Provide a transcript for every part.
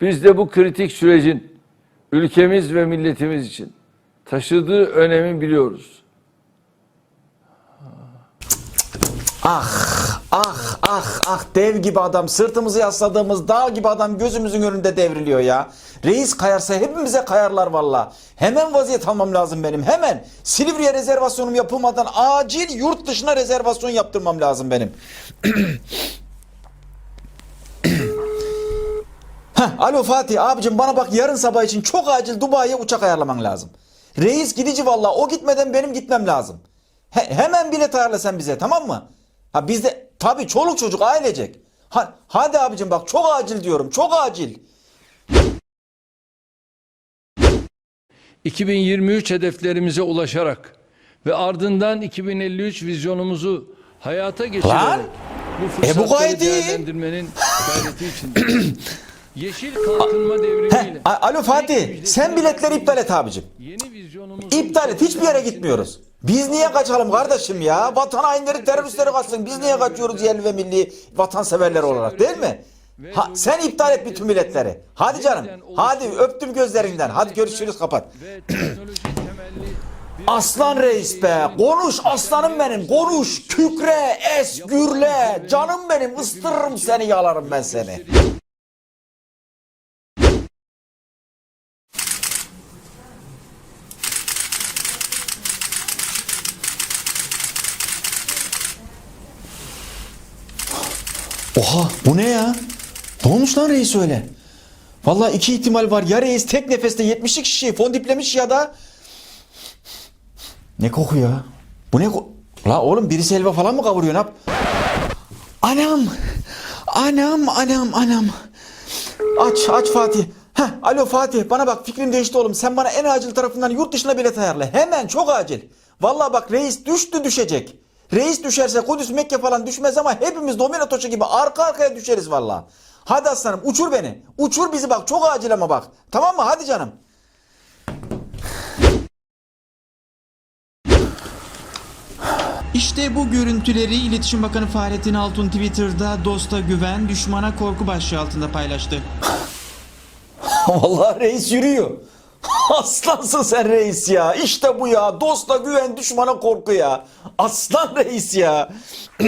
Biz de bu kritik sürecin ülkemiz ve milletimiz için taşıdığı önemi biliyoruz. Ah ah ah ah dev gibi adam sırtımızı yasladığımız dağ gibi adam gözümüzün önünde devriliyor ya. Reis kayarsa hepimize kayarlar valla. Hemen vaziyet almam lazım benim hemen. Silivri'ye rezervasyonum yapılmadan acil yurt dışına rezervasyon yaptırmam lazım benim. Heh, alo Fatih abicim bana bak yarın sabah için çok acil Dubai'ye uçak ayarlaman lazım. Reis gidici valla o gitmeden benim gitmem lazım. He- hemen bilet ayarla sen bize tamam mı? Ha bizde tabii çoluk çocuk ailecek. Ha, hadi abicim bak çok acil diyorum çok acil. 2023 hedeflerimize ulaşarak ve ardından 2053 vizyonumuzu hayata geçirerek Lan! bu E bu fırsatları gayet değerlendirmenin gayreti içindeyiz. Yeşil kalkınma devrimiyle. Heh, alo Fatih sen biletleri iptal et abicim. Yeni vizyonumuz İptal et hiçbir yere gitmiyoruz. Biz niye kaçalım kardeşim ya? Vatan hainleri teröristleri kaçsın. Biz niye kaçıyoruz yerli ve milli vatanseverler olarak değil mi? Ha, sen iptal et bütün biletleri. Hadi canım. Hadi öptüm gözlerinden. Hadi görüşürüz kapat. Aslan reis be. Konuş aslanım benim. Konuş. Kükre, es, gürle. Canım benim. ıstırırım seni yalarım ben seni. Oha bu ne ya? Ne olmuş lan reis öyle? Vallahi iki ihtimal var. Ya reis tek nefeste 70'lik şişeyi fondiplemiş ya da ne koku ya? Bu ne ko... La oğlum birisi helva falan mı kavuruyor ne yap? Anam! Anam anam anam. Aç aç Fatih. Heh, alo Fatih bana bak fikrim değişti oğlum. Sen bana en acil tarafından yurt dışına bilet ayarla. Hemen çok acil. Vallahi bak reis düştü düşecek. Reis düşerse Kudüs Mekke falan düşmez ama hepimiz domino taşı gibi arka arkaya düşeriz vallahi. Hadi aslanım uçur beni. Uçur bizi bak çok acil ama bak. Tamam mı? Hadi canım. İşte bu görüntüleri İletişim Bakanı Fahrettin Altun Twitter'da dosta güven, düşmana korku başlığı altında paylaştı. Vallahi reis yürüyor. Aslansın sen reis ya. İşte bu ya. Dosta güven, düşmana korku ya. Aslan reis ya.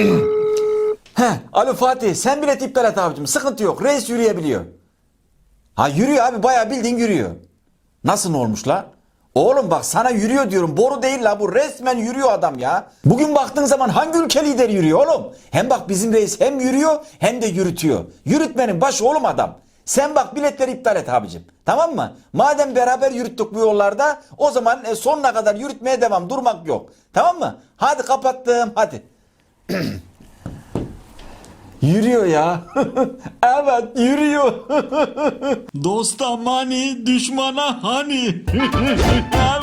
Heh, alo Fatih sen bilet iptal et abicim. Sıkıntı yok. Reis yürüyebiliyor. Ha yürüyor abi bayağı bildiğin yürüyor. Nasıl olmuş la? Oğlum bak sana yürüyor diyorum. Boru değil la bu. Resmen yürüyor adam ya. Bugün baktığın zaman hangi ülke lideri yürüyor oğlum? Hem bak bizim reis hem yürüyor hem de yürütüyor. Yürütmenin başı oğlum adam. Sen bak biletleri iptal et abicim. Tamam mı? Madem beraber yürüttük bu yollarda o zaman e, sonuna kadar yürütmeye devam. Durmak yok. Tamam mı? Hadi kapattım hadi. Yürüyor ya. evet yürüyor. Dosta mani, düşmana hani.